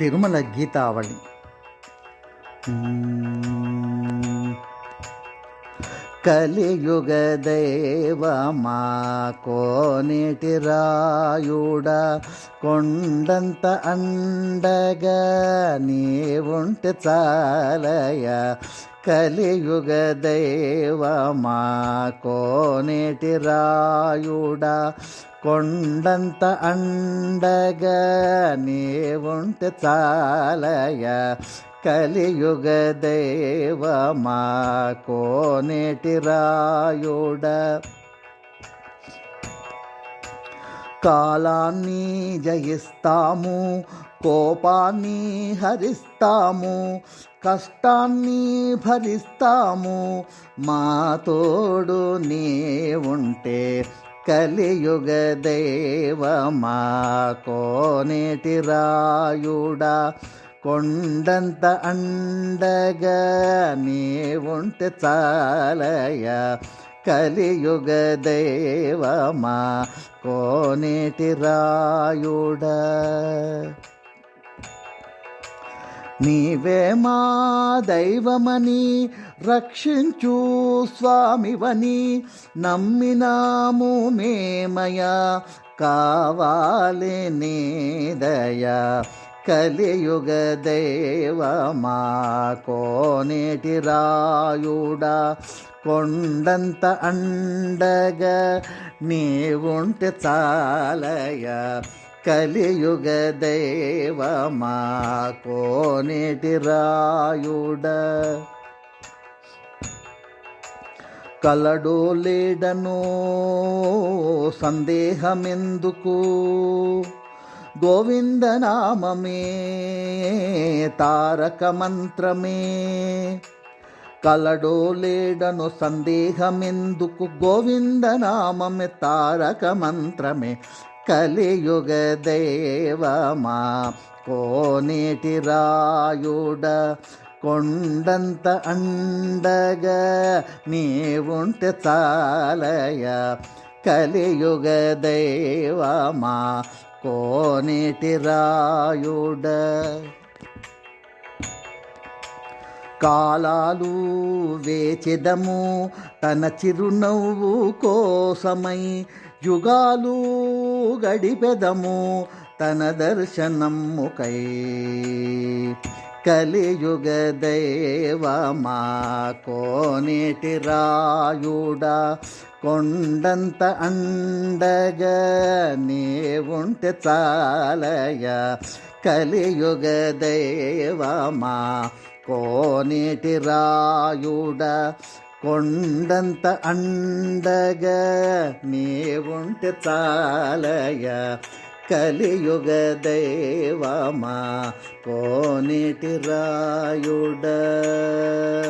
తిరుమల గీతావళి. కలియుగ దైవమా కోనేటి రాయుడ కొండంత అండగా నీవుంటే చాలయ. కలియుగ దైవమా కోనేటి రాయుడ కొండంత అండగా ఉంటే చాలయ. కలియుగ దైవమా కోనేటి రాయుడ. కాలాన్ని జయిస్తాము కోపాన్ని హరిస్తాము కష్టాన్ని భరిస్తాము. మా తోడు నీ ఉంటే కలియుగ దైవమా కోనేటి రాయుడా కొండంత అండగా నీ ఉంటే చాలయ కలియుగ దైవమా కోనేటి రాయుడా నీవే మా దైవమని రక్షించు స్వామివని నమ్మినాము మేమయా కావాలి దయా. కలియుగ దైవమా కోనేటి రాయుడా కొండంత అండగా నీవుంటే చాలయ కలియుగ దైవమా కోనేటి రాయుడ. కలడో లేడను సందేహమెందుకు? గోవిందనామమే తారక మంత్రమే కలడో లేడను సందేహమెందుకు? గోవిందనామమే తారక మంత్రమే కలియుగ దైవమా కోనేటి రాయుడ కొండంత అండగా నీవుంటే చాలయ. కలియుగ దైవమా కోనేటి రాయుడ కాలాలు వేచెదము తన చిరునవ్వు కోసమై యుగాలు గడిపెదము తన దర్శనముకై కలియుగ దైవమా కోనేటి రాయుడ కొండంత అండగ నీవుంటే చాలయ. కలియుగ దైవమా కోనేటి రాయుడ కొండంత అండగా నీవుంటే చాలయ కలియుగ దైవమా కోనేటి రాయుడ ఆ